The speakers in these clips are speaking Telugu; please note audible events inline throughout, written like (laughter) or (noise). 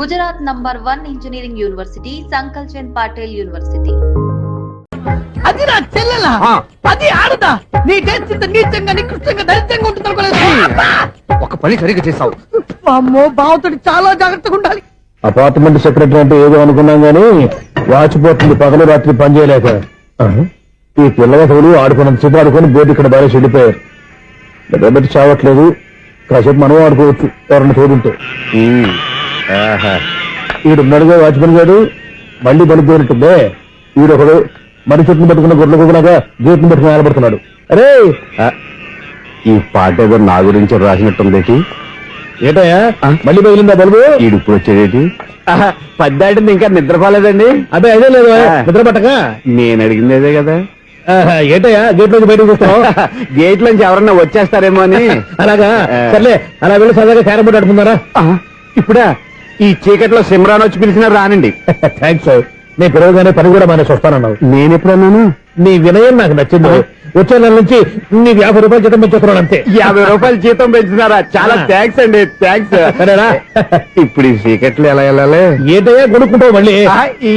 Gujarat number one engineering university Sankalchand Patel university. అది నా చెల్లెల? అది ఆడదా? నీ టేస్ట్ ఇంత నీచంగా నికృష్టంగా దరిద్రంగా ఉంటుంది అనుకోలేదు. ఒక పని సరిగ్గా చేసావు అమ్మో బావతోటి చాలా జాగ్రత్తగా ఉండాలి. అపార్ట్మెంట్ సెక్రటరీ అంటే ఏదో అనుకున్నాం గానీ వాచిపోతుంది పగలు రాత్రి పని చేయలేక. ఈ పిల్లవసలు ఆడుకున్నంత సేపు ఆడుకొని బోర్డు ఇక్కడ బాగా చెడిపోయారు. నిద్రబెట్టి చావట్లేదు. కాసేపు మనం ఆడుకోవచ్చు ఎవరన్నా తోడుంటే. ఈడున్నాడుగా వాచ్మెన్ గారు? మళ్ళీ బలి పేరుంటుందే ఈడొకడు మరి చెట్టును పట్టుకున్న గొడ్ల కుక్కలాగా గేట్ని పట్టుకుని నిలబడుతున్నాడు అరే! ఈ పాట ఏదో నా గురించి రాసినట్టుంది ఏటయ్యా? మళ్ళీ పగిలిందా బల్బు? ఈడు ఇప్పుడు వచ్చేది పద్దాటింది ఇంకా నిద్రపోలేదండి అదే అదే లేదు. నిద్ర పట్టక. నేను అడిగింది అదే కదా. ఏటయ్యా? గేట్ నుంచి బయటకు చూస్తావు (laughs) గేట్ నుంచి ఎవరన్నా వచ్చేస్తారేమో అని. (laughs) అలాగా. సర్లే అలా వెళ్ళి సరదాగా క్యారం బోర్డు ఆడుకుందారా? ఆ, ఇప్పుడా? ఈ చీకట్లో సిమ్రాన్ వచ్చి పిలిచినా రానండి. (laughs) థ్యాంక్స్ నేను పిలవగానే పని కూడా మానేసి వస్తానన్నావు. నేను ఎప్పుడన్నాను? నీ వినయం నాకు నచ్చింది. వచ్చే నెల నుంచి నీకు యాభై రూపాయలు జీతం పెంచుతున్నాను అంతే. యాభై రూపాయలు జీతం పెంచుతున్నారా చాలా. థ్యాంక్స్ అండి థ్యాంక్స్ సరేనా? (laughs) ఇప్పుడు ఈ చీకట్లు ఎలా వెళ్ళాలి? ఏటయ్యా కొనుక్కుంటావు మళ్ళీ? ఆ,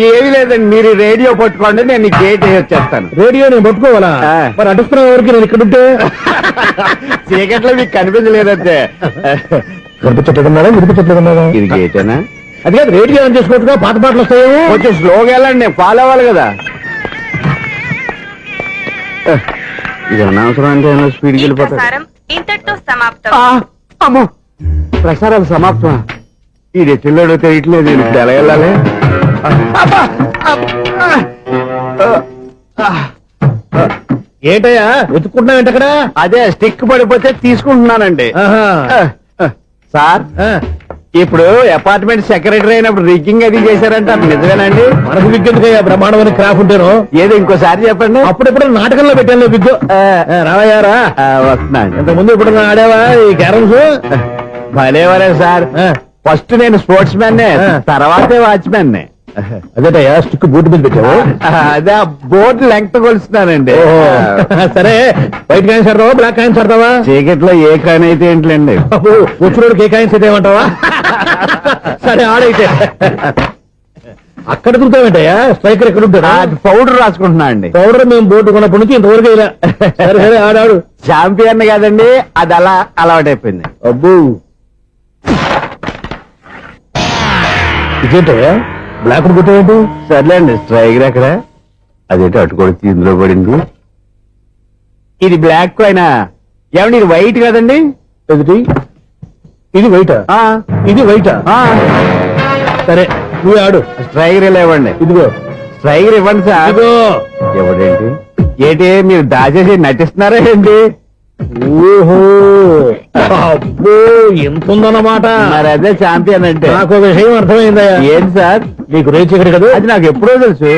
ఏమీ లేదండి మీరు ఈ రేడియో పట్టుకోండి నేను గేట్ వచ్చేస్తాను. రేడియో నేను పట్టుకోవాలా? ఆ. మరి అడుస్తున్న వరకు నేను ఇక్కడ ఉంటే? (laughs) చీకట్లో మీకు కనిపించలేదంటే కనిపించట్లేదన్నారా వినిపించట్లేదన్నారా ఇది గేటేనా? అది కాదు రేడియో ఆన్ చేసుకోవచ్చుగా? పాత పాటలు వస్తాయేమో కొంచెం స్లోగా వెళ్ళండి నేను ఫాలో అవ్వాలి కదా. ఇది అనవసరం అంటే స్పీడ్కి వెళ్ళిపోతాడు ప్రసారం ఇంతటితో సమాప్తం. ఆ, అమ్మో! ప్రసారాలు సమాప్తం ఇది ఎట్టిల్లాడో తెలియట్లేదు. నేను ఇప్పుడు ఎలా వెళ్ళాలి? అబ్బా! అబ్బా! ఆ! ఏంటయ్యా? వెతుక్కుంటున్నావు ఏంటక్కడ? అదే స్టిక్ పడిపోతే తీసుకుంటున్నానండి. ఆహా. సార్ ఇప్పుడు అపార్ట్మెంట్ సెక్రటరీ అయినప్పుడు రిగ్గింగ్ అది చేశారంట నిజమేనండి? మనకు విగ్గెందుకయ్యా బ్రహ్మాండమైన క్రాఫ్ ఉంటేను? ఏదో ఇంకోసారి చెప్పండి? అప్పుడెప్పుడు నాటకంలో పెట్టాను విగ్గు రావయ్యారా ఆ, వస్తున్నాను ఇంత ముందు ఇప్పుడు ఆడావా ఈ క్యారమ్స్? భలేవరే సార్. ఫస్ట్ నేను స్పోర్ట్స్ మ్యాన్. తర్వాతే వాచ్మెన్ అదేటయ్యా? స్టిక్ బూట్ మీద పెట్టావు? అదే ఆ బోర్డు లెంగ్త్ కొలుస్తున్నానండి. (laughs) సరే వైట్ కాయిన్స్ ఆడతావా బ్లాక్ కాయిన్స్ ఆడతావా చీకట్లో ఏ కాని అయితే ఏంట్లేండి? వచ్చినోడికి ఏ కాయిన్స్ అయితే ఏమంటావా? (laughs) సరే ఆడైతే. అక్కడ దొరుకుతావేంటయ్యా స్ట్రైకర్ ఎక్కడ ఉంటాడా పౌడర్ రాసుకుంటున్నా అండి. పౌడర్ మేము బోర్డు కొన్నప్పటి నుంచి ఇంతవరకు ఇలా సరే సరే ఆడాడు చాంపియన్ కాదండి అది అలా అలవాటైపోయింది. అబ్బు. ఇదేంటయ్యా? బ్లాక్ కొట్టేంటి సర్లేండి స్ట్రైగర్ ఎక్కడ అదేంటి అటుకొడితే ఇందులో పడింది. ఇది బ్లాక్ అయినా. ఏమండి ఇది వైట్ కదండి? ఎదుటి ఇది వైటా? ఆ, ఇది వైటా? ఆ. సరే నువ్వు ఆడు. స్ట్రైగర్ ఇలా ఇవ్వండి ఇదిగో. స్ట్రైగర్ ఇవ్వండి సార్. ఇదిగో. ఎవడేంటి? ఏంటి మీరు దాచేసి నటిస్తున్నారా ఏంటి? ఓహో అబ్బో ఎంత ఉందన్నమాట మరి అదే చాంపియన్ అంటే. నాకు ఒక విషయం అర్థమైందయ్యా. ఏంటి సార్? నీకు రేచి ఇక్కడ కదా? అది నాకు ఎప్పుడో తెలుసు.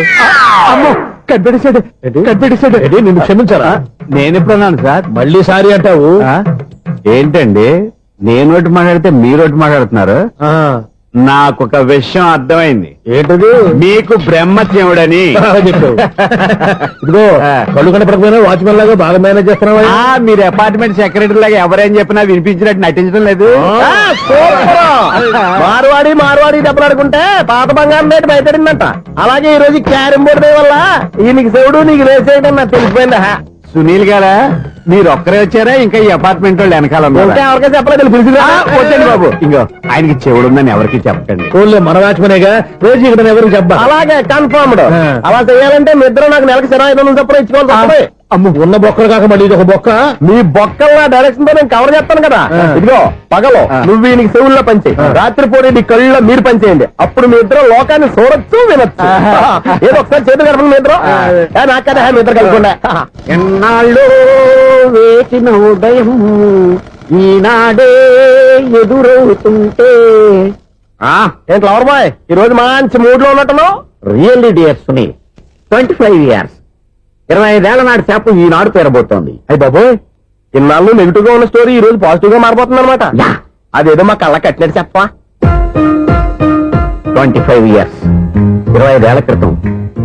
అమ్మో కనిపెట్టేశాడు. కనిపెట్టేశాడు. నిన్ను క్షమించారా నేను ఎప్పుడన్నాను సార్? మళ్ళీ సారీ అంటావు? ఏంటండి? నేను ఒకటి మాట్లాడితే మీరు ఒకటి మాట్లాడుతున్నారు. ఆ, నాకు ఒక విషయం అర్థమైంది. ఏంటది? మీకు బ్రహ్మత్యముడని బాగా (laughs) చెప్పావు. ఇదిగో ఆ. కళ్ళు కనపడకపోయినా వాచ్మెన్ లాగా బాగా మేనేజ్ చేస్తున్నావా? మీరు అపార్ట్మెంట్ సెక్రటరీ లాగా ఎవరేం చెప్పినా వినిపించినట్టు నటించడం లేదు. మార్వాడి మార్వాడి దెబ్బలాడుకుంటే పాత బంగారం రేటు బయటడిందంట అలాగే ఈ రోజు క్యారం బోర్డు వల్ల ఈయనకి శివుడు నీకు వేసేయడం నాకు తెలిసిపోయిందా. సునీల్ గారా? మీరు ఒక్కరే వచ్చారా? ఇంకా ఈ అపార్ట్మెంట్ వాళ్ళు వెనకాల? ఎవరికైనా చెప్పలేదు? వద్దండి బాబు. ఇంకో ఆయనకి చెవుడుందని ఎవరికి చెప్పకండి. ఫోన్లే మన వాచ్మనేగా? రోజు ఇక్కడ ఎవరికి చెప్పా? అలాగే కన్ఫర్మ్డ్ అలా చేయాలంటే మీ ఇద్దరు నాకు నెలకి ఇరవై ఐదు వందలు చొప్పున ఇచ్చుకోవాలి. అమ్ము ఉన్న బొక్కలు కాక మళ్ళీ ఇది ఒక బొక్క? మీ బొక్కల డైరెక్షన్తో నేను కవర్ చేస్తాను కదా. ఇదిగో పగలో. నువ్వు ఈయనకి చెవుల్లో పంచే రాత్రి పూట నీ కళ్ళలో మీరు పంచేయండి అప్పుడు మీ ఇద్దరు లోకాన్ని చూడొచ్చు వినొచ్చు. ఏదో ఒకసారి చేతులు కలపండి మీ ఇద్దరు. నాకు కదా మీ ఇద్దరు కలుపుకుండా. ఎన్నాళ్ళు? వేసిన ఉదయం ఈనాడే ఎదురవుతుంటే. ఏంటి లవర్ బాయ్? ఈ రోజు మంచి మూడ్లో ఉన్నట్టున్నావు? Really dear Sunil twenty five years ఇరవై ఐదేళ్ళ నాటి చేప ఈనాడు పేరబోతోంది. అయ్యి బాబోయ్ ఇన్నాళ్ళు నెగిటివ్గా ఉన్న స్టోరీ ఈ రోజు పాజిటివ్గా మారిపోతుంది అనమాట. అదేదో మా కళ్ళ కట్టినట్టు చెప్పా ట్వంటీ ఫైవ్ ఇయర్స్ ఇరవై ఐదేళ్ళ క్రితం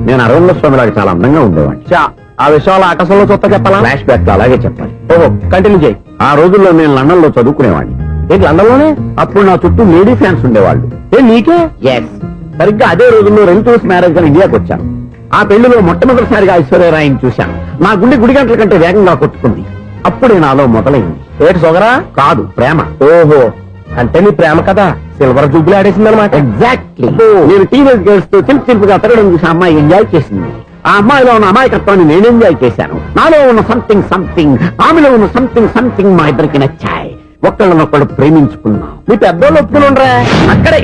నేను అరవింద స్వామి లాగా చాలా అందంగా ఉండేవాడిని. చా. ఆ విషయాలు ఆకాశంలో చూస్తా చెప్పాలా ఫ్లాష్ బ్యాక్ అలాగే చెప్పాలి. ఓహో కంటిన్యూ చేయి. ఆ రోజుల్లో నేను లండన్లో చదువుకునేవాడిని. ఏంటి లండన్లోనే అప్పుడు నా చుట్టూ లేడీ ఫ్యాన్స్ ఉండేవాళ్ళు. ఏ నీకే? ఎస్ సరిగ్గా అదే రోజుల్లో రెంటూస్ మ్యారేజ్గా ఇండియాకి వచ్చాను. ఆ పెళ్ళిలో మొట్టమొదటిసారిగా ఐశ్వర్యరాయని చూశాను. నా గుండె గుడి గంటల కంటే వేగంగా కొట్టుకుంది. అప్పుడే నాలో మొదలైంది. ఏటి సొగరా కాదు ప్రేమ. ఓహో. అంటే నీ ప్రేమ కదా? సిల్వర్ జూబ్లీ ఆడేసిందనమాట. ఎగ్జాక్ట్లీ నేను టీనేజ్ గర్ల్స్తో చిలిపి చిలిపిగా తిరగడం చూసి అమ్మాయి ఎంజాయ్ చేసింది. ఆ అమ్మాయిలో ఉన్న అమాయకత్వాన్ని నేను ఎంజాయ్ చేశాను. నాలో ఉన్న సంథింగ్ సంథింగ్ ఆమెలో ఉన్న సంథింగ్ సంథింగ్ మా ఇద్దరికి నచ్చాయి. ఒక్కళ్ళనొక్కళ్ళు ప్రేమించుకున్నాం. మీ పెద్దోళ్ళు ఒప్పుకుని ఉండరా? అక్కడే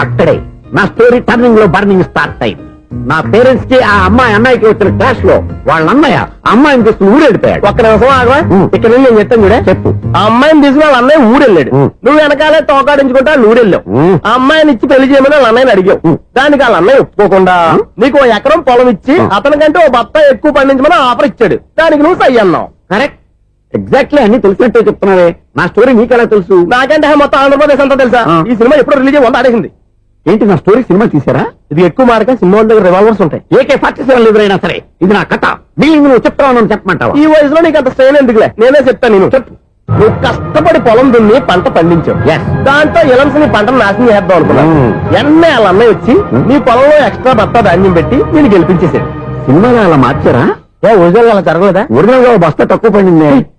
అక్కడే. నా స్టోరీ టర్నింగ్లో బర్నింగ్ స్టార్ట్ అయింది నా పేరెంట్స్కి ఆ అమ్మాయి అన్నయ్యకి వచ్చిన క్లాష్లో వాళ్ళ అన్నయ్య అమ్మాయిని తీసుకుని ఊరెళ్ళిపోయాడు ఒక్క నిమిషం ఆగవా ఉం. ఇక్కడ నుండి నేను చెప్తాను కూడా చెప్పు ఆ అమ్మాయిని తీసుకుని వాళ్ళ అన్నయ్య ఊరెళ్ళాడు. నువ్వు వెనకాలే తోకాడించుకుంటా వాళ్ళు ఊరెళ్ళావు. ఆ అమ్మాయిని ఇచ్చి పెళ్ళి చేయమని వాళ్ళ అన్నయ్యని అడిగావు. దానికి వాళ్ళ అన్నయ్య ఒప్పుకోకుండా. నీకు ఎకరం పొలం ఇచ్చి. అతనికంటే ఓ బత్త ఎక్కువ పండించమని ఆఫర్ ఇచ్చాడు దానికి నువ్వు సై అన్నావు కరెక్ట్ ఎగ్జాక్ట్లీ అన్ని తెలిసినట్టే చెప్తున్నావే నా స్టోరీ నీకెలా తెలుసు నాకంటే మొత్తం ఆంధ్రప్రదేశ్ అంతా తెలుసా. ఈ సినిమా ఎప్పుడు రిలీజ్ వంద ఆడేసింది ఏంటి నా స్టోరీ సినిమా తీసారా ఇది ఎక్కువ మార్క సినిమా దగ్గర రివాల్వర్స్ ఉంటాయి. ఏకే ఫార్టీ సెవెన్ ఎదురైనా సరే ఇది నా కథ. బిల్డింగ్ నువ్వు చెప్తావు చెప్పమంటావా? ఈ వయసులో నీకు అంత స్ట్రెయిన్ ఎందుకులే? నేనే చెప్తాను నేను. చెప్పు. నువ్వు కష్టపడి పొలం దున్ని పంట పండించావు. దాంతో ఎలమ్స్ నీ పంటను నాశనం చేద్దాం అనుకున్నావు. Hmm. ఎన్నే వాళ్ళ అన్నయ్య వచ్చి Hmm. నీ పొలంలో ఎక్స్ట్రా బత్తా ధాన్యం పెట్టి నేను గెలిపించేసాడు సినిమాలో అలా మార్చారా? ఏ ఒరిజినల్ అలా జరగలేదా? ఒరిజినల్ బస్తా తక్కువ పడింది.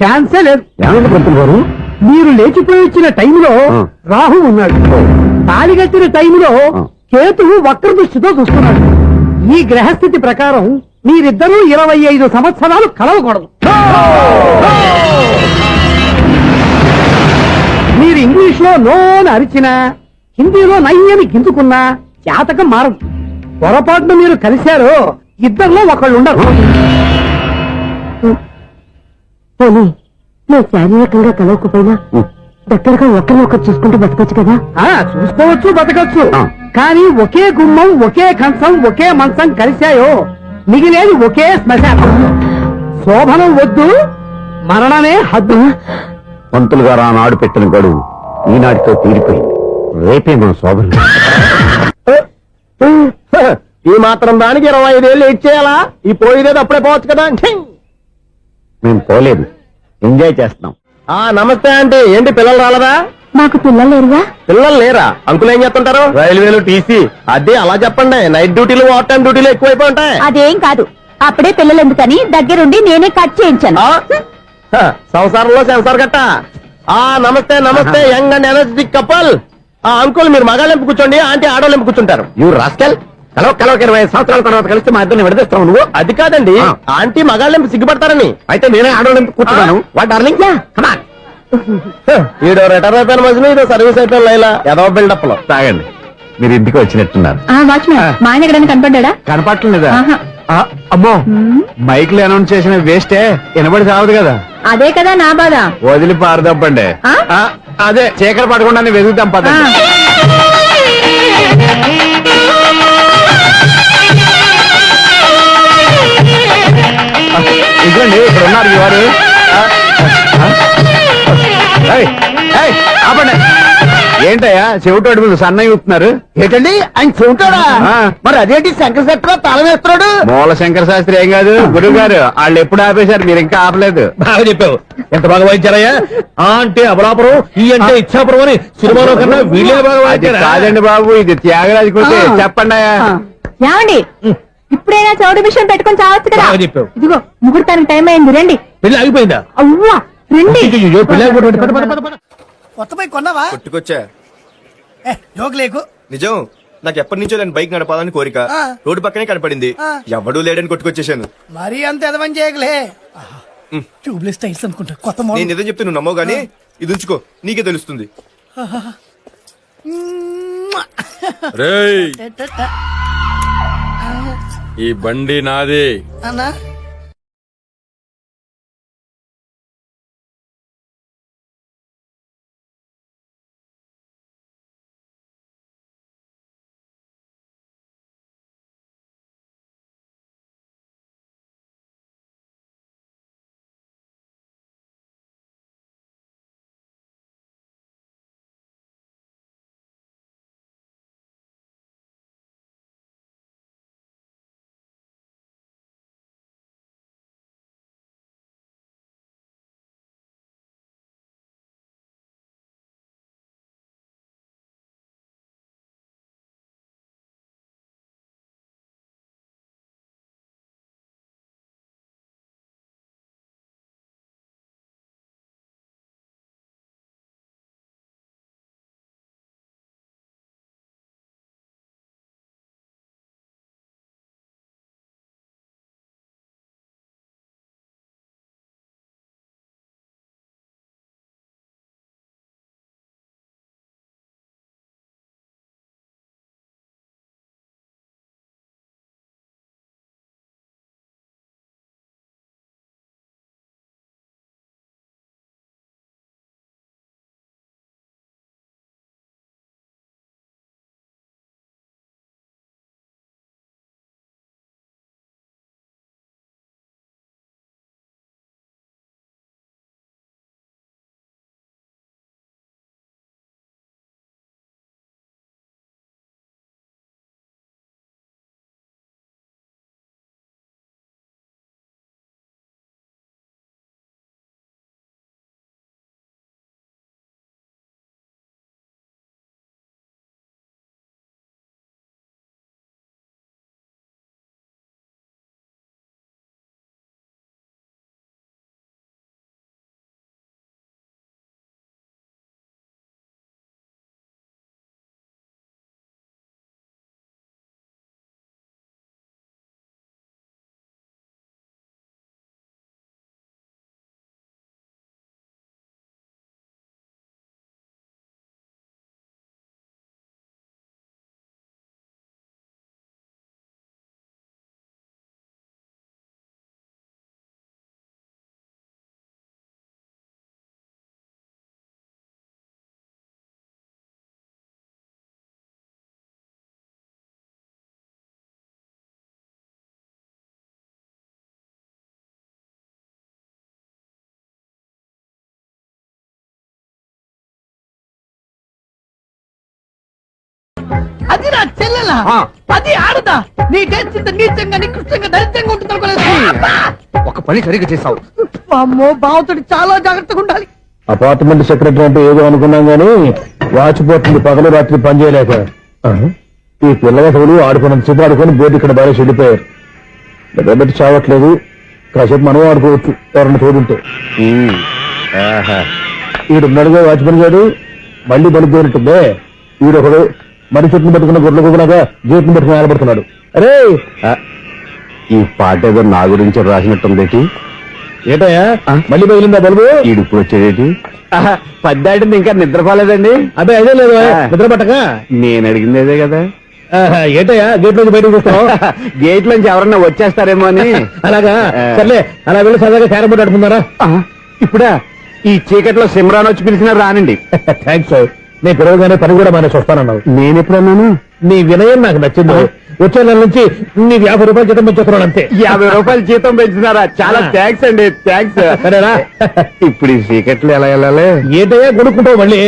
ఛాన్సే లేదు ఏమైంది పంతులు గారు? మీరు లేచిపోయి వచ్చిన టైంలో. రాహు ఉన్నాడు. తాళి కట్టిన టైంలో. కేతువు వక్ర దృష్టితో చూస్తున్నాడు. ఈ గ్రహస్థితి ప్రకారం మీరిద్దరూ ఇరవై ఐదు సంవత్సరాలు కలవకూడదు. మీరు ఇంగ్లీష్లో నోన్ అరిచినా హిందీలో నయ్యని గింజుకున్నా జాతకం మారదు. పొరపాటున మీరు కలిశారో ఇద్దరిలో ఒకళ్ళు ఉండరు పోనీ మేము శారీరకంగా కలవకపోయినా దగ్గరగా ఒకరినొకరు చూసుకుంటూ బతకొచ్చు కదా? ఆ చూసుకోవచ్చు బతకచ్చు. కానీ ఒకే గుమ్మం ఒకే కంచం ఒకే మంచం కలిశాయో. మిగిలేది ఒకే శ్మశానం. శోభనం వద్దు మరణమే హద్దు. పంతులు గారు ఆనాడు పెట్టిన గడువు ఈనాటితో తీరిపోయింది. రేపే మన శోభనం. ఈ మాత్రం దానికి ఇరవై ఐదేళ్ళు లేట్ చేయాలా? ఈ పోయిదేది అప్పుడే పోవచ్చు కదా. మేము పోలేదు. ఎంజాయ్ చేస్తున్నాం. ఆ నమస్తే అంటే ఏంటి పిల్లలు రాలదా? మాకు పిల్లలు లేరుగా? పిల్లలు లేరా? అంకులు ఏం చేస్తుంటారు? రైల్వేలు టీసీ. అదే అలా చెప్పండి. నైట్ డ్యూటీలు ఓవర్ టైం డ్యూటీలు ఎక్కువైపోయి ఉంటాయి. అదేం కాదు. అప్పుడే పిల్లలు ఎందుకని దగ్గరుండి నేనే కట్ చేయించాను. ఆ? హ, సంసారంలో సెన్సార్ గట్ట ఆ నమస్తే నమస్తే యంగ్ అండ్ ఎనర్జెటిక్ కపల్. ఆ అంకుల్ మీరు మగాళ్ళెంపు కూర్చోండి. ఆంటీ ఆడోళ్ళెంపు కూర్చుంటారు. యూ రాస్కెల్ కలవ కలవ ఇరవై ఐదు సంవత్సరాల తర్వాత కలిస్తే మా ఇద్దరిని విడదీస్తావు నువ్వు? అది కాదండి. ఆంటీ మగాళ్ళెంపు సిగ్గుపడతారని. అయితే నేనే ఆడవాళ్ళని కూర్చున్నాను. వాట్ డార్లింగ్ కమాన్ హ, ఈడో రిటైర్ అయిపోయిన మధ్యలో ఇదో సర్వీస్ అయిపోయిన లైలా. ఏదో బిల్డప్లో తాగండి. మీరు ఇంటికి వచ్చినట్టున్నారు. వాచ్మెన్ మా ఆయన ఎక్కడైనా కనపడ్డా కనపట్లేదా ఆహా. అమ్మో మైక్లో అనౌన్స్ చేసిన వేస్టే వినబడి సావదు కదా. అదే కదా నా బాధ. వదిలి పారదప్పండి. అదే చీకటి పడకుండా వెతుకుతాం పద ఇదిగోండి ఇక్కడ ఉన్నారు ఈ వారు. ఆ, ఆ, ఏయ్, ఏయ్, ఆపండి. ఏంటయ్యా చెవిటోడి మీద సన్నయ్య అవుతున్నారు ఏంటండి? ఆయన ఆ. మరి అదేంటి శంకర శెట్టిలో తాళం వేస్తున్నాడు? మూల శంకర శాస్త్రి ఏం కాదు గురువు గారు వాళ్ళు ఎప్పుడు ఆపేశారు మీరు ఇంకా ఆపలేదు. బాగా చెప్పావు. ఎంత బాగా వాయించారయ్యా? ఆ అంటే అబలాపురం ఈ అంటే ఇచ్చాపురం అని సినిమాలో కన్నా వీళ్ళే బాగా వాయించారా? కాదండి బాబు ఇది త్యాగరాజు. చెప్పండి అయ్యా. ఏమండి? ఇప్పుడైనా చౌడు విషయం పెట్టుకొని చావచ్చు కదా? బాగా చెప్పావు. ఇదిగో ముహూర్తానికి టైం అయింది రండి. పెళ్ళి ఆగిపోయిందా? అవ్వా రండి. అయ్యయ్యో, పెళ్ళి ఆగిపోయింది. పద, పద, పద, పద. కొత్త బైక్ కొన్నావా? కొట్టుకొచ్చా? ఏ జోక్ లేకు. నిజం నాకు ఎప్పటి నుంచో నేను బైక్ నడపాలని కోరిక. ఆ. రోడ్డు పక్కనే కనపడింది. ఆ. ఎవడూ లేడని కొట్టుకొచ్చేసాను మరీ అంత ఎదవని చేయగలే ట్యూబ్లెస్ టైల్స్ అనుకుంటా కొత్త నేను మోడల్ నిజం చెప్తే నువ్వు నమ్మవు గానీ ఇది ఉంచుకో నీకే తెలుస్తుంది. రేయ్! ఈ బండి నాదే. అన్నా? అది నా చెల్లెలా? ఆ. అది ఆడదా? నీ టేస్ట్ ఇంత నీచంగా నికృష్టంగా దరిద్రంగా ఉంటుంది ఒక పని సరిగ్గా చేసావు అమ్మో బావతోటి చాలా జాగ్రత్తగా ఉండాలి. అపార్ట్మెంట్ సెక్రటరీ అంటే ఏదో అనుకున్నాం గానీ వాచిపోతుంది పగలు రాత్రి పని చేయలేక. ఆ? ఈ పిల్లగతులు ఆడుకున్నంత సేపు ఆడుకొని బోర్డు ఇక్కడ బాగా చెడిపోయారు నిద్రబెట్టి చావట్లేదు. కాసేపు మనం ఆడుకోవచ్చు ఎవరన్నా తోడుంటే. ఈడున్నాడుగా వాచ్మెన్ గారు మళ్ళీ బలిపోయినట్టుందే ఈడొకడు మరి చెట్టును పెట్టుకున్న గుడ్ల గుబలాగా జీవితం పెట్టుకుని ఆడబడుతున్నాడు అరే! ఈ పాట ఏదో నా గురించి రాసినట్టుంది ఏటయ్యా? మళ్ళీ పగిలిందా బల్బు? ఇప్పుడు వచ్చేదేటి పద్దాటింది ఇంకా నిద్రపోలేదండి. అదే అదే లేదు. నిద్ర పట్టక? నేను అడిగింది అదే కదా. ఏటయ్యా? గేట్ నుంచి బయటకు చూస్తావు (laughs) గేట్ లోంచి ఎవరన్నా వచ్చేస్తారేమో అని. (laughs) అలాగా. సర్లే అలా వెళ్ళి సరదాగా క్యారం బోర్డు ఆ, ఇప్పుడా? ఈ చీకట్లో సిమ్రాన్ వచ్చి పిలిచినా రానండి. (laughs) థ్యాంక్స్ నేను పిలవగానే పని కూడా మానేసి వస్తానన్నావు. నేను ఎప్పుడన్నాను? నీ వినయం నాకు నచ్చింది. వచ్చే నెల నుంచి నీకు యాభై రూపాయలు జీతం పెంచుతున్నాను అంతే. యాభై రూపాయలు జీతం పెంచుతున్నారా? చాలా. థ్యాంక్స్ అండి థ్యాంక్స్ సరేనా? ఇప్పుడు ఈ సీక్రెట్లు ఎలా వెళ్ళాలి? ఏంటయ్యా కొనుక్కుంటావు మళ్ళీ?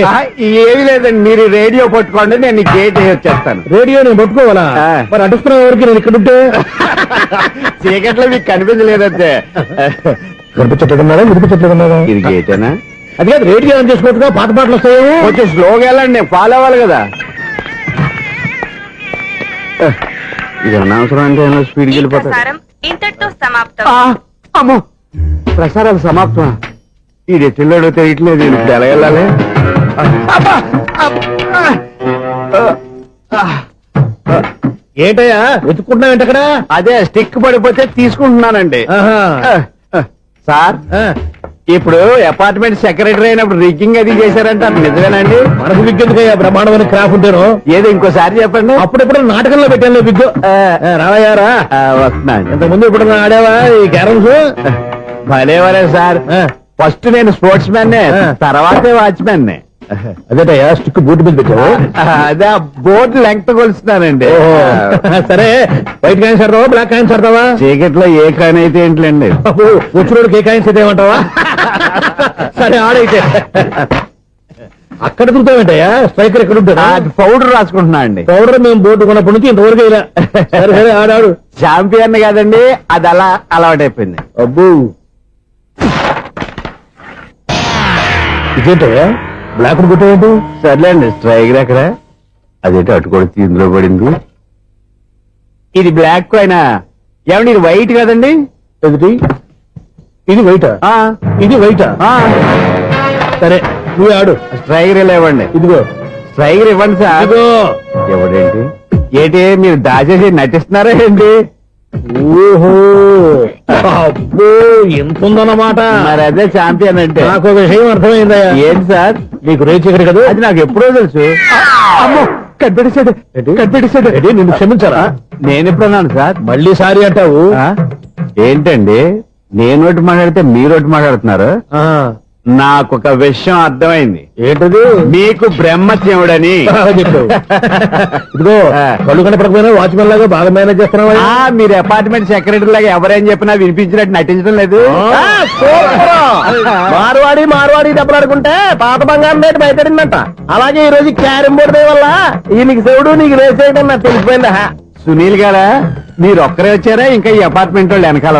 ఏమీ లేదండి మీరు రేడియో పట్టుకోండి నేను గేట్ వచ్చేస్తాను. రేడియో నేను పట్టుకోవాలా. మరి అడుస్తున్న వరకు నేను ఇక్కడ ఉంటే? చీకట్లో మీకు కనిపించలేదంటే కనిపించట్లేదన్నారా వినిపించట్లేదన్నారా ఇది గేటేనా అది కాదు రేడియో ఆన్ చేసుకోవచ్చుగా పాత పాటలు వస్తాయేమో? కొంచెం స్లోగా వెళ్ళండి నేను ఫాలో అవ్వాలి కదా. ఇది అనవసరం అంటే స్పీడ్కి ఈ వెళ్ళిపోతాడు ప్రసారం ఇంతటితో సమాప్తం. ఆ, అమ్మో! ప్రసారాలు సమాప్తం ఇది ఎట్టిల్లాడో తెలియట్లేదు ఇప్పుడు ఎలా వెళ్ళాలి? అబ్బా! అబ్బా! ఆ! ఏంటయ్యా? వెతుక్కుంటున్నావు ఏంటి అక్కడ? అదే స్టిక్ పడిపోతే తీసుకుంటున్నానండి. ఆహా. ఆ, ఆ, సార్? ఆ, ఇప్పుడు అపార్ట్మెంట్ సెక్రటరీ అయినప్పుడు రిగ్గింగ్ అది చేశారంట. నిజమేనండి? మనకు విగ్గెందుకయ్యా బ్రహ్మాండమైన క్రాఫ్ ఉంటాను? ఏదో ఇంకోసారి చెప్పండి? అప్పుడెప్పుడు నాటకంలో పెట్టాను విగ్గు రావయ్యారా? ఆ, వస్తున్నాను ఇంత ముందు ఇప్పుడు ఆడావా ఈ క్యారమ్స్? భలేవరే సార్. ఫస్ట్ నేను స్పోర్ట్స్ మ్యాన్. తర్వాతే వాచ్మెన్ అదేటయ్యా స్టిక్ బూట్ మీద పెట్టావు? అదే బోర్డు లెంగ్త్ కొలుస్తున్నానండి. సరే వైట్ కాయిన్స్ ఆడతావా బ్లాక్ కాయిన్స్ ఆడతావా చీకట్లో ఏ కాని అయితే ఏంట్లేండి? వచ్చినోడికి ఏ కాయిన్స్ అయితే ఏమంటావా? సరే ఆడైతే. అక్కడ దిగుతావేంటయ్యా స్ట్రైకర్ ఎక్కడ ఉంటాడా? పౌడర్ రాసుకుంటున్నా అండి. పౌడర్ మేము బోర్డు కొన్నప్పటి నుంచి ఇంతవరకు ఇలా. సరే సరే ఆడాడు చాంపియన్ కాదండి అది అలా అలవాటైపోయింది. అబ్బు. ఇదేంటయ్యా? బ్లాక్ కొట్టేంటి సర్లేండి స్ట్రైకర్ ఎక్కడ అదేంటి అటుకొడితే ఇందులో పడింది? ఇది బ్లాక్ అయినా. ఏమండి ఇది వైట్ కదండి? ఎదుటి ఇది వైట్ ఆ, ఇది వైట్ ఆ, సరే నువ్వు ఆడు. స్ట్రైకర్ ఇలా ఇవ్వండి. ఇదిగో. స్ట్రైకర్ ఇవ్వండి సార్. ఇదిగో. ఎవడేంటి? ఏంటి మీరు దాచేసి నటిస్తున్నారా ఏంటి? ఓహో అబ్బో ఎంత ఉందన్నమాట మరి అదే చాంపియన్ అంటే. నాకు ఒక విషయం అర్థమైందయ్యా ఏంటి సార్? నీకు రేచి ఇక్కడ కదా? అది నాకు ఎప్పుడో తెలుసు. అమ్మో కనిపెట్టేసాడు కనిపెట్టేసాడు ఏంటి, నిన్ను క్షమించారా నేను ఎప్పుడన్నాను సార్? మళ్ళీ సారీ అంటావు? ఏంటండి? నేను ఒకటి మాట్లాడితే మీరు ఒకటి మాట్లాడుతున్నారు. ఆ, నాకు ఒక విషయం అర్థమైంది. ఏంటది? మీకు బ్రహ్మత్యముడని ఇదిగో ఆ. కళ్ళు కనపడకపోయినా వాచ్మెన్ లాగా బాగా మేనేజ్ చేస్తున్నావా? ఆ, మీరు అపార్ట్మెంట్ సెక్రటరీ లాగా ఎవరేం చెప్పినా వినిపించినట్టు నటించడం లేదు. మార్వాడి మార్వాడి దెబ్బలాడుకుంటే పాత బంగారం రేటు బయటడిందంట అలాగే ఈ రోజు క్యారం బోర్డు వల్ల ఈయనకి శివుడు నీకు రేసేయడం నాకు తెలిసిపోయిందా. సునీల్ గారా మీరు ఒక్కరే వచ్చారా? ఇంకా ఈ అపార్ట్మెంట్ వాళ్ళు వెనకాల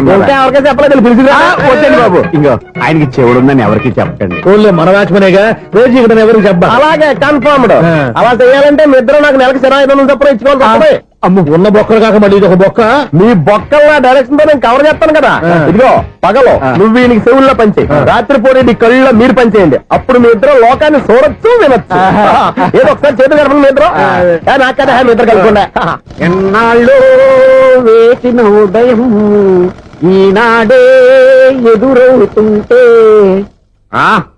చెప్పలేదు పిలిచిరా వద్దండి బాబు. ఇంకో ఆయనకి చెవుడుందని ఎవరికి చెప్పకండి. ఓన్లీ మన వాచ్మనేగా రోజు ఇక్కడ ఎవరికి చెప్పా? అలాగే కన్ఫర్మ్డ్. అలా చేయాలంటే మీ ఇద్దరు నాకు నెలకు సిరా ఐదు వందలు చొప్పున ఇచ్చుకోవాలి. అమ్మ. ఉన్న బొక్కలు కాక మళ్ళీ ఇది ఒక బొక్క. మీ బొక్కల్లా డైరెక్షన్తో నేను కవర్ చేస్తాను కదా. ఇదిగో పగలో. నువ్వు ఈయనకి చెవుల్లో పంచే. రాత్రి పూట నీ కళ్ళలో మీరు పంచేయండి అప్పుడు మీ ఇద్దరు లోకాన్ని చూడొచ్చు వినొచ్చు. (laughs) ఏదో ఒకసారి చేతులు కలపండి మీ ఇద్దరు. నాకు కదా మీ ఇద్దరు కలుపుకుండా. ఎన్నాళ్ళు వేసిన ఉదయం ఈనాడే ఎదురవుతుంటే.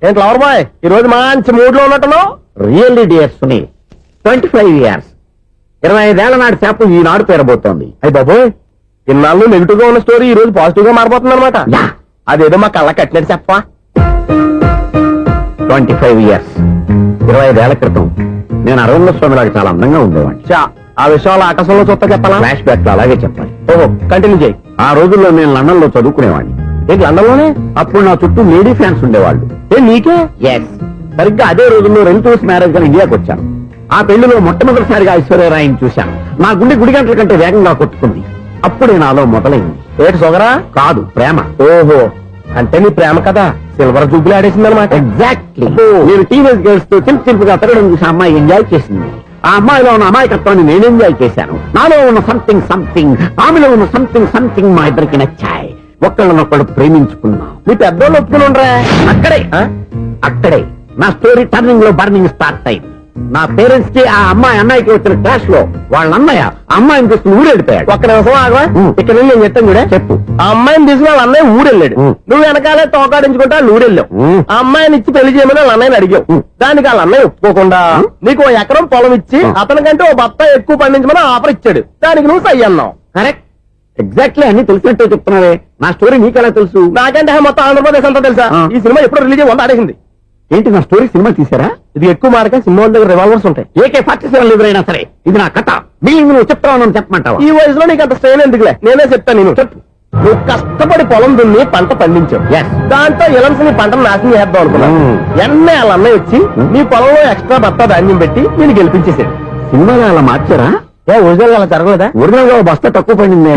ఏంటి లవర్ బాయ్? ఈ రోజు మంచి మూడ్లో ఉన్నట్టున్నావు? Really dear Sunil twenty five years ఇరవై ఐదేళ్ళ నాటి చేప ఈనాడు పేరబోతోంది. అయ్యి బాబోయ్ ఇన్నాళ్ళు నెగిటివ్గా ఉన్న స్టోరీ ఈ రోజు పాజిటివ్గా మారిపోతుంది అనమాట. అదేదో మా కళ్ళ కట్టినట్టు చెప్పా ట్వంటీ ఫైవ్ ఇయర్స్ ఇరవై ఐదేళ్ళ క్రితం నేను అరవింద స్వామిలాగా చాలా అందంగా ఉండేవాడిని. చా ఆ విషయాలు ఆకాశంలో చూస్తా చెప్పాలా? ఫ్లాష్ బ్యాక్ అలాగే చెప్పాలి. ఓహో కంటిన్యూ చేయి. ఆ రోజుల్లో నేను లండన్లో చదువుకునేవాడిని. ఏంటి లండన్లోనే అప్పుడు నా చుట్టూ లేడీ ఫ్యాన్స్ ఉండేవాళ్ళు. ఏ నీకే? ఎస్ సరిగ్గా అదే రోజుల్లో రిలేటివ్స్ మ్యారేజ్గా ఇండియాకి వచ్చాను ఆ పెళ్ళిలో మొట్టమొదటిసారిగా ఐశ్వర్యరాయని చూశాను. నా గుండె గుడి గంటల కంటే వేగంగా కొట్టుకుంది. అప్పుడే నాలో మొదలైంది. ఏటి సొగరా కాదు ప్రేమ. ఓహో. అంటే నీ ప్రేమ కదా? సిల్వర్ జూబ్లీ ఆడేసింది అనమాట ఎగ్జాక్ట్లీ నేను టీనేజ్ గర్ల్స్తో చిలిపి చిలిపిగా తిరగడం చూసి అమ్మాయి ఎంజాయ్ చేసింది. ఆ అమ్మాయిలో ఉన్న అమాయకత్వాన్ని నేను ఎంజాయ్ చేశాను. నాలో ఉన్న సంథింగ్ సంథింగ్ ఆమెలో ఉన్న సంథింగ్ సంథింగ్ మా ఇద్దరికి నచ్చాయి. ఒక్కళ్ళనొక్కడు ప్రేమించుకున్నాం. నీ పెద్దోళ్ళు ఒప్పుకుని ఉండరా? అక్కడే? అక్కడే. నా స్టోరీ టర్నింగ్లో బర్నింగ్ స్టార్ట్ అయింది. నా పేరెంట్స్కి ఆ అమ్మాయి అన్నయ్యకి వచ్చిన క్లాష్లో వాళ్ళ అన్నయ్య అమ్మాయిని తీసుకుని ఊరెళ్ళిపోయాడు ఒక్క నిమిషం ఆగవా. ఇక్కడ వెళ్ళి నేను చెప్తాను కూడా చెప్పు ఆ అమ్మాయిని తీసుకుని వాళ్ళ అన్నయ్య ఊరెళ్ళాడు. నువ్వు వెనకాలే తోకాడించుకుంటా వాళ్ళు ఊరెళ్ళావు. ఆ అమ్మాయిని ఇచ్చి పెళ్ళి చేయమని వాళ్ళ అన్నయ్యని అడిగావు. దానికి వాళ్ళ అన్నయ్య ఒప్పుకోకుండా. నీకు ఓ ఎకరం పొలం ఇచ్చి. అతనికంటే ఓ బత్త ఎక్కువ పండించమని ఆఫర్ ఇచ్చాడు దానికి నువ్వు సై అన్నావు కరెక్ట్ ఎగ్జాక్ట్లీ అన్ని తెలిసినట్టే చెప్తున్నావే నా స్టోరీ నీకెలా తెలుసు నాకంటే మొత్తం ఆంధ్రప్రదేశ్ అంతా తెలుసా. ఈ సినిమా ఎప్పుడు రిలీజ్ వంద ఆడేసింది ఏంటి నా స్టోరీ సినిమా తీసారా ఇది ఎక్కువ మార్క సినిమా దగ్గర రివాల్వర్స్ ఉంటాయి. ఏకే ఫార్టీ సెవెన్ ఎదురైనా సరే ఇది నా కథ. బిల్డింగ్ నువ్వు చెప్తావు చెప్పమంటావా? ఈ వయసులో నీకు అంత స్ట్రెయిన్ ఎందుకులే? నేనే చెప్తాను నేను చెప్పు. నువ్వు కష్టపడి పొలం దున్ని పంట పండించావు. దాంతో ఇలన్స్ నీ పంటను నాశనం చేద్దాం అనుకున్నావు. Hmm. ఎన్నే వాళ్ళ అన్నయ్య వచ్చి నీ పొలంలో ఎక్స్ట్రా భర్త ధాన్యం పెట్టి నేను గెలిపించేసాడు సినిమాలో అలా మార్చారా? ఏ ఒరిజినల్ అలా జరగలేదా? ఒరిజినల్ బస్తా తక్కువ పడింది.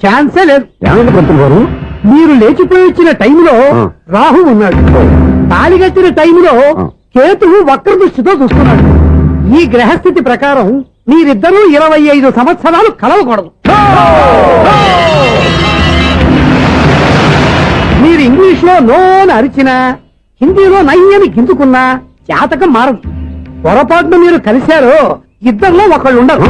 ఛాన్సే లేదు ఏమైంది పంతులు గారు? మీరు లేచిపోయి వచ్చిన టైంలో. రాహు ఉన్నాడు. తాళి కట్టిన టైంలో. కేతువు వక్ర దృష్టితో చూస్తున్నాడు. ఈ గ్రహస్థితి ప్రకారం మీరిద్దరూ ఇరవై ఐదు సంవత్సరాలు కలవకూడదు. మీరు ఇంగ్లీష్లో నోని అరిచినా హిందీలో నయ్యని గింజుకున్నా జాతకం మారదు. పొరపాటున మీరు కలిశారో ఇద్దరిలో ఒకళ్ళు ఉండరు